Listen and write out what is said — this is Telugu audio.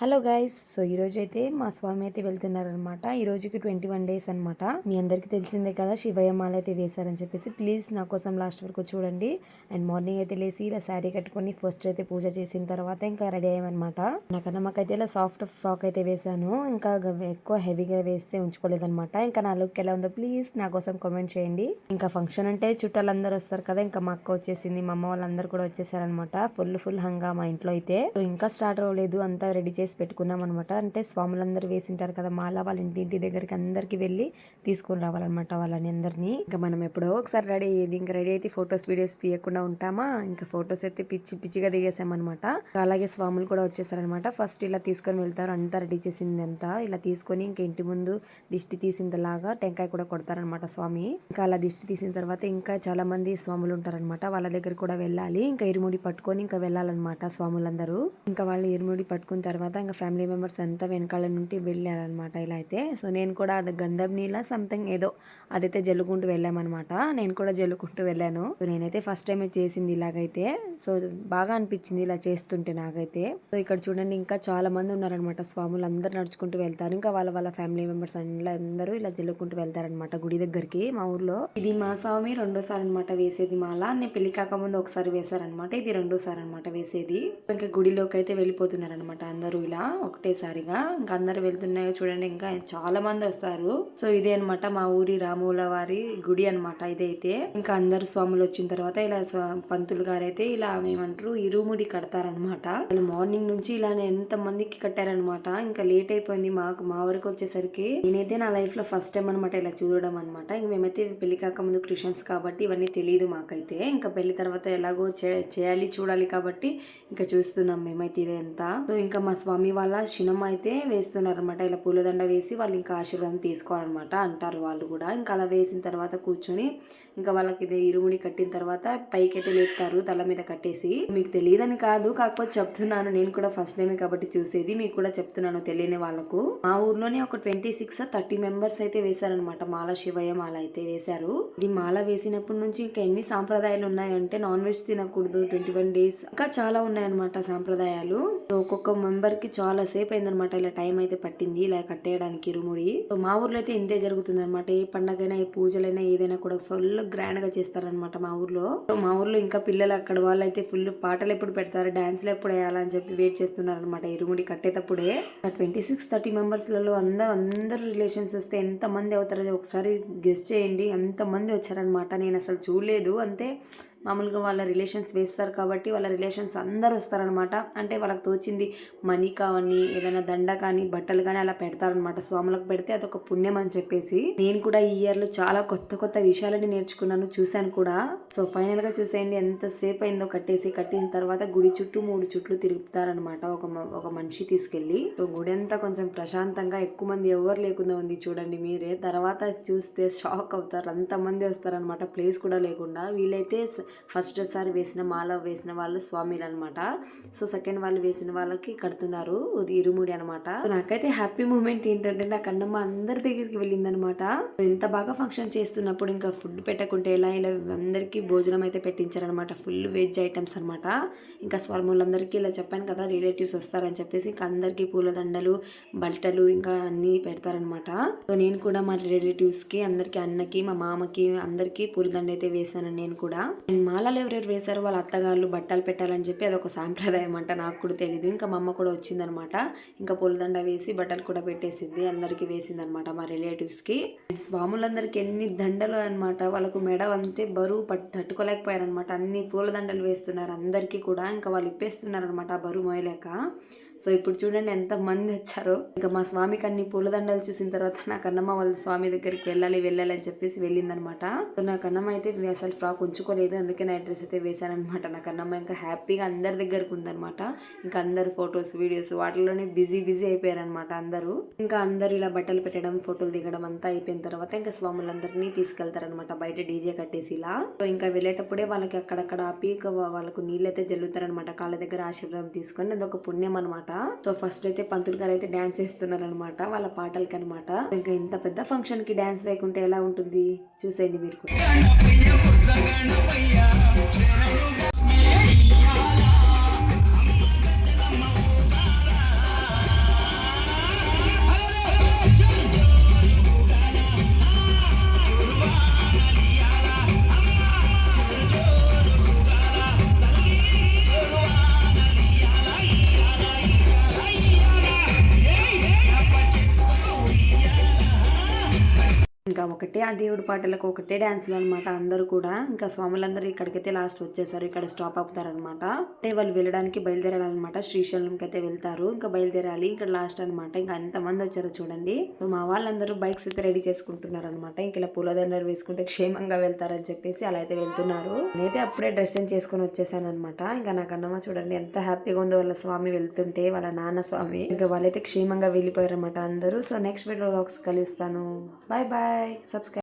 హలో గైస్ సో ఈ అయితే మా స్వామి అయితే వెళ్తున్నారనమాట ఈ రోజుకి ట్వంటీ వన్ డేస్ అనమాట మీ అందరికీ తెలిసిందే కదా శివయ్య మాల అయితే వేశారని చెప్పేసి. ప్లీజ్ నా కోసం లాస్ట్ వరకు చూడండి. అండ్ మార్నింగ్ అయితే లేసి ఇలా శారీ కట్టుకొని ఫస్ట్ అయితే పూజ చేసిన తర్వాత ఇంకా రెడీ అయ్యామన్నమాట. నాకన్నా మాకైతే ఇలా సాఫ్ట్ ఫ్రాక్ అయితే వేశాను. ఇంకా ఎక్కువ హెవీగా వేస్తే ఉంచుకోలేదన్నమాట. ఇంకా నా లుక్ ఎలా ఉందో ప్లీజ్ నా కోసం కామెంట్ చేయండి. ఇంకా ఫంక్షన్ అంటే చుట్టాలందరూ వస్తారు కదా ఇంకా మా అక్క వచ్చేసింది మా అమ్మ వాళ్ళందరూ కూడా వచ్చేసారనమాట ఫుల్ ఫుల్ హంగా మా ఇంట్లో అయితే. ఇంకా స్టార్ట్ అవ్వలేదు అంతా రెడీ చేసి పెట్టుకున్నాం అనమాట అంటే స్వాములందరూ వేసింటారు కదా మాల వాళ్ళ ఇంటి ఇంటి దగ్గరికి అందరికి వెళ్ళి తీసుకొని రావాలన్నమాట వాళ్ళని అందరినీ. ఇంకా మనం ఎప్పుడో ఒకసారి రెడీ అయ్యేది ఇంకా రెడీ అయితే ఫొటోస్ వీడియోస్ తీయకుండా ఉంటామా? ఇంకా ఫొటోస్ అయితే పిచ్చి పిచ్చిగా దిగేసామన్నమాట. అలాగే స్వాములు కూడా వచ్చేసారనమాట ఫస్ట్ ఇలా తీసుకొని వెళ్తారు అంతా రెడీ చేసింది అంతా ఇలా తీసుకొని ఇంకా ఇంటి ముందు దిష్టి తీసిందలాగా టెంకాయ కూడా కొడతారనమాట స్వామి. ఇంకా అలా దిష్టి తీసిన తర్వాత ఇంకా చాలా మంది స్వాములు ఉంటారనమాట వాళ్ళ దగ్గర కూడా వెళ్ళాలి. ఇంకా ఇరుముడి పట్టుకొని ఇంకా వెళ్ళాలన్నమాట స్వాములందరూ. ఇంకా వాళ్ళు ఇరుముడి పట్టుకున్న తర్వాత ఇంకా ఫ్యామిలీ మెంబర్స్ అంతా వెనకాల నుండి వెళ్ళారనమాట ఇలా అయితే. సో నేను కూడా అది గంధం నీళ్ళ సంథింగ్ ఏదో అదైతే జల్లుకుంటూ వెళ్ళామన్నమాట. నేను కూడా జల్లుకుంటూ వెళ్ళాను. నేనైతే ఫస్ట్ టైం చేసింది ఇలాగైతే. సో బాగా అనిపించింది ఇలా చేస్తుంటే నాకైతే. సో ఇక్కడ చూడండి ఇంకా చాలా మంది ఉన్నారనమాట స్వాములు అందరు నడుచుకుంటూ వెళ్తారు. ఇంకా వాళ్ళ వాళ్ళ ఫ్యామిలీ మెంబర్స్ అందరూ ఇలా జల్లుకుంటూ వెళ్తారనమాట గుడి దగ్గరికి మా ఊర్లో. ఇది మా స్వామి రెండోసారి అనమాట వేసేది మాల. నేను పెళ్ళి కాకముందు ఒకసారి వేశారనమాట ఇది రెండోసారి అనమాట వేసేది. ఇంకా గుడిలోకి అయితే వెళ్ళిపోతున్నారనమాట అందరూ ఇలా ఒకటేసారిగా ఇంకా అందరు వెళ్తున్నాయో చూడండి ఇంకా చాలా మంది వస్తారు. సో ఇదే అన్నమాట మా ఊరి రాముల వారి గుడి అన్నమాట ఇదైతే. ఇంకా అందరు స్వాములు వచ్చిన తర్వాత ఇలా పంతులు గారు అయితే ఇలా ఏమంటారు ఇరుముడి కడతారనమాట మార్నింగ్ నుంచి ఇలానే ఎంత మందికి కట్టారనమాట ఇంకా లేట్ అయిపోయింది మాకు మా వరకు వచ్చేసరికి. నేనైతే నా లైఫ్లో ఫస్ట్ టైం అనమాట ఇలా చూడడం అనమాట ఇంక మేమైతే పెళ్ళి కాకముందు క్రిస్టియన్స్ కాబట్టి ఇవన్నీ తెలియదు మాకైతే. ఇంకా పెళ్ళి తర్వాత ఎలాగో చేయాలి చూడాలి కాబట్టి ఇంకా చూస్తున్నాం మేమైతే ఇదంతా. సో ఇంకా మా స్వామి వాళ్ళ శినం అయితే వేస్తున్నారు అనమాట ఇలా పూలదండ వేసి వాళ్ళు ఇంకా ఆశీర్వాదం తీసుకోవాలన్నమాట అంటారు వాళ్ళు కూడా. ఇంకా అలా వేసిన తర్వాత కూర్చొని ఇంకా వాళ్ళకి ఇది ఇరుముడి కట్టిన తర్వాత పైకైతే లేపుతారు తల మీద కట్టేసి. మీకు తెలియదని కాదు కాకపోతే చెప్తున్నాను. నేను కూడా ఫస్ట్ టైమే కాబట్టి చూసేది మీకు కూడా చెప్తున్నాను తెలియని వాళ్ళకు. మా ఊర్లోనే ఒక ట్వంటీ సిక్స్ థర్టీ మెంబర్స్ అయితే వేశారనమాట మాల శివయ్య మాల అయితే వేశారు. ఇది మాల వేసినప్పటి నుంచి ఇంకా ఎన్ని సాంప్రదాయాలు ఉన్నాయంటే నాన్ వెజ్ తినకూడదు ట్వంటీ వన్ డేస్ ఇంకా చాలా ఉన్నాయన్నమాట సాంప్రదాయాలు. ఒక్కొక్క మెంబర్ కి చాలా సేపు అయిందనమాట ఇలా టైం అయితే పట్టింది ఇలా కట్టేయడానికి ఇరుముడి మా ఊర్లో అయితే ఇంతే జరుగుతుంది అనమాట ఏ పండగైనా ఏ పూజలైనా ఏదైనా కూడా ఫుల్ గ్రాండ్గా చేస్తారనమాట మా ఊర్లో. మా ఊర్లో ఇంకా పిల్లలు అక్కడ వాళ్ళు అయితే ఫుల్ పాటలు ఎప్పుడు పెడతారు డాన్స్లు ఎప్పుడు వేయాలని చెప్పి వెయిట్ చేస్తున్నారు అనమాట ఇరుముడి కట్టేటప్పుడే. ట్వంటీ సిక్స్ థర్టీ మెంబర్స్లలో అందరూ అందరు రిలేషన్స్ వస్తే ఎంత మంది అవుతారో ఒకసారి గెస్ట్ చేయండి. ఎంతమంది వచ్చారనమాట నేను అసలు చూడలేదు. అంతే మామూలుగా వాళ్ళ రిలేషన్స్ వేస్తారు కాబట్టి వాళ్ళ రిలేషన్స్ అందరు వస్తారనమాట అంటే వాళ్ళకి తోచింది మనీ కావని ఏదైనా దండ కానీ బట్టలు కానీ అలా పెడతారనమాట స్వాములకు పెడితే అదొక పుణ్యం అని చెప్పేసి. నేను కూడా ఈ ఇయర్లో చాలా కొత్త కొత్త విషయాలని నేర్చుకున్నాను చూశాను కూడా. సో ఫైనల్గా చూసేయండి ఎంతసేపు అయిందో కట్టేసి కట్టిన తర్వాత గుడి చుట్టూ మూడు చుట్లు తిరుగుతారనమాట ఒక మ- ఒక మనిషి తీసుకెళ్ళి. సో గుడి అంతా కొంచెం ప్రశాంతంగా ఎక్కువ మంది ఎవరు లేకుండా ఉంది చూడండి మీరే. తర్వాత చూస్తే షాక్ అవుతారు అంతమంది వస్తారనమాట ప్లేస్ కూడా లేకుండా. వీలైతే ఫస్ట్ సారి వేసిన మాల వేసిన వాళ్ళు స్వామిలు అనమాట సో సెకండ్ వాళ్ళు వేసిన వాళ్ళకి కడుతున్నారు ఇరుముడి అనమాట నాకైతే హ్యాపీ మూమెంట్ ఏంటంటే నా కన్నమ్మ అందరి దగ్గరికి వెళ్ళిందనమాట ఎంత బాగా ఫంక్షన్ చేస్తున్నప్పుడు ఇంకా ఫుడ్ పెట్టకుంటే ఎలా ఇలా అందరికీ భోజనం అయితే పెట్టించారనమాట ఫుల్ వెజ్ ఐటమ్స్ అనమాట ఇంకా స్వర్ములందరికీ ఇలా చెప్పాను కదా రిలేటివ్స్ వస్తారని చెప్పేసి ఇంకా అందరికీ పూలదండలు బట్టలు ఇంకా అన్నీ పెడతారనమాట సో నేను కూడా మా రిలేటివ్స్కి అందరికీ అన్నకి మా మామకి అందరికీ పూలదండ అయితే వేశాను నేను కూడా. అండ్ మాలలు ఎవరెవరు వేశారు వాళ్ళ అత్తగారులు బట్టలు పెట్టాలని చెప్పి అదొక సాంప్రదాయం అంట. నాకు కూడా తెలియదు ఇంకా మా అమ్మ కూడా వచ్చిందనమాట. ఇంకా పూలదండ వేసి బట్టలు కూడా పెట్టేసింది. అందరికీ వేసిందనమాట మా రిలేటివ్స్కి. అండ్ స్వాములందరికీ ఎన్ని దండలు అనమాట. వాళ్ళకు మెడ అంతే బరువు పట్ తట్టుకోలేకపోయారనమాట. అన్ని పూలదండలు వేస్తున్నారు అందరికీ కూడా. ఇంకా వాళ్ళు ఇప్పేస్తున్నారు అనమాట ఆ బరువు మోయలేక. సో ఇప్పుడు చూడండి ఎంత మంది వచ్చారో. ఇంకా మా స్వామికి అన్ని పూలదండలు చూసిన తర్వాత నా కన్నమ్మ వాళ్ళ స్వామి దగ్గరికి వెళ్ళాలి వెళ్ళాలి అని చెప్పేసి వెళ్ళిందనమాట. సో నా కన్నమ్మ అయితే అసలు ఫ్రాక్ ఉంచుకోలేదు. అందుకే నైట్ డ్రెస్ అయితే వేశానమాట నాకు అన్నమ్మ ఇంకా హ్యాపీగా అందరి దగ్గరకు ఉందనమాట ఇంకా అందరు ఫొటోస్ వీడియోస్ వాటిలోనే బిజీ బిజీ అయిపోయారనమాట అందరూ. ఇంకా అందరూ ఇలా బట్టలు పెట్టడం ఫోటోలు దిగడం అంతా అయిపోయిన తర్వాత ఇంకా స్వాములందరినీ తీసుకెళ్తారనమాట బయట డీజే కట్టేసి ఇలా. సో ఇంకా వెళ్ళేటప్పుడే వాళ్ళకి అక్కడక్కడ ఆపి వా- వాళ్ళకు నీళ్ళైతే జల్లుతారనమాట కాళ్ళ దగ్గర ఆశీర్వాదం తీసుకొని అదొక పుణ్యం అనమాట సో ఫస్ట్ అయితే పంతులు గారు అయితే డాన్స్ చేస్తున్నారనమాట వాళ్ళ పాటలకి అనమాట ఇంకా ఇంత పెద్ద ఫంక్షన్కి డాన్స్ వేయకుంటే ఎలా ఉంటుంది? చూసేయండి మీరు కూడా. జగణపయ్యా ఇంకా ఒకటే ఆ దేవుడి పాటలకు ఒకటే డాన్సులు అనమాట అందరూ కూడా ఇంకా స్వాములందరూ ఇక్కడికైతే లాస్ట్ వచ్చేసారు. ఇక్కడ స్టాప్ అవుతారనమాట అంటే వాళ్ళు వెళ్ళడానికి బయలుదేరాలన్నమాట. శ్రీశైలంకి అయితే వెళ్తారు. ఇంకా బయలుదేరాలి. ఇక్కడ లాస్ట్ అన్నమాట. ఇంకా ఎంతమంది వచ్చారో చూడండి. మా వాళ్ళందరూ బైక్స్ అయితే రెడీ చేసుకుంటున్నారు అనమాట ఇంకా ఇలా పూలదండలు వేసుకుంటే క్షేమంగా వెళ్తారని చెప్పేసి అలా అయితే వెళ్తున్నారు. నేనైతే అప్పుడే డ్రెస్ చేంజ్ చేసుకొని వచ్చేసాను అనమాట ఇంకా నాకు అన్నమ్మ చూడండి ఎంత హ్యాపీగా ఉందో వాళ్ళ స్వామి వెళ్తుంటే వాళ్ళ నాన్న స్వామి. ఇంకా వాళ్ళైతే క్షేమంగా వెళ్ళిపోయారు అనమాట అందరూ. సో నెక్స్ట్ వీడియో కలుస్తాను. Bye bye Bye. Subscribe.